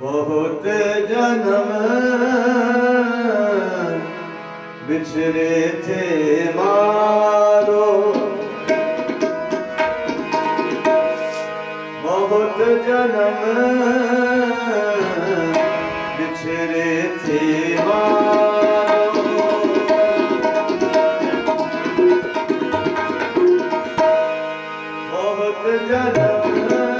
ਬਹੁਤ ਜਨਮ ਵਿਛੜੇ ਥੇ ਮਾਰੋ। ਬਹੁਤ ਜਨਮ ਵਿਛੜੇ ਥੇ ਮਾਰੋ। ਬਹੁਤ ਜਨਮ